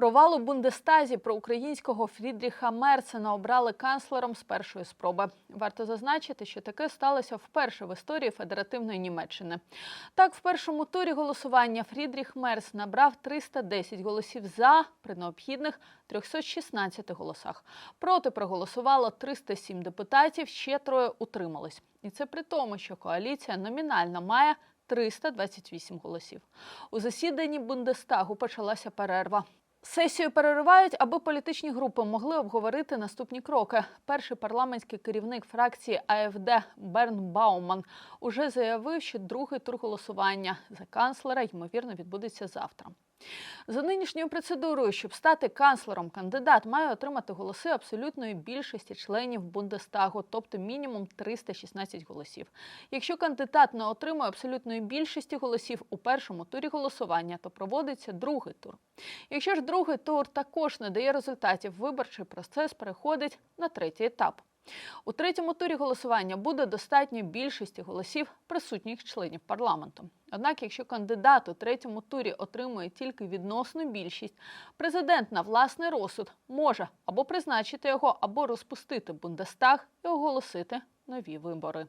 Провал у Бундестазі про українського Фрідріха Мерцена обрали канцлером з першої спроби. Варто зазначити, що таке сталося вперше в історії федеративної Німеччини. Так, в першому турі голосування Фрідріх Мерц набрав 310 голосів за при необхідних 316 голосах. Проти проголосувало 307 депутатів, ще троє утримались. І це при тому, що коаліція номінально має 328 голосів. У засіданні Бундестагу почалася перерва. Сесію переривають, аби політичні групи могли обговорити наступні кроки. Перший парламентський керівник фракції АФД Берн Бауман уже заявив, що другий тур голосування за канцлера ймовірно відбудеться завтра. За нинішньою процедурою, щоб стати канцлером, кандидат має отримати голоси абсолютної більшості членів Бундестагу, тобто мінімум 316 голосів. Якщо кандидат не отримує абсолютної більшості голосів у першому турі голосування, то проводиться другий тур. Якщо ж другий тур також не дає результатів, виборчий процес переходить на третій етап. У третьому турі голосування буде достатньо більшості голосів присутніх членів парламенту. Однак, якщо кандидат у третьому турі отримує тільки відносну більшість, президент на власний розсуд може або призначити його, або розпустити Бундестаг і оголосити нові вибори.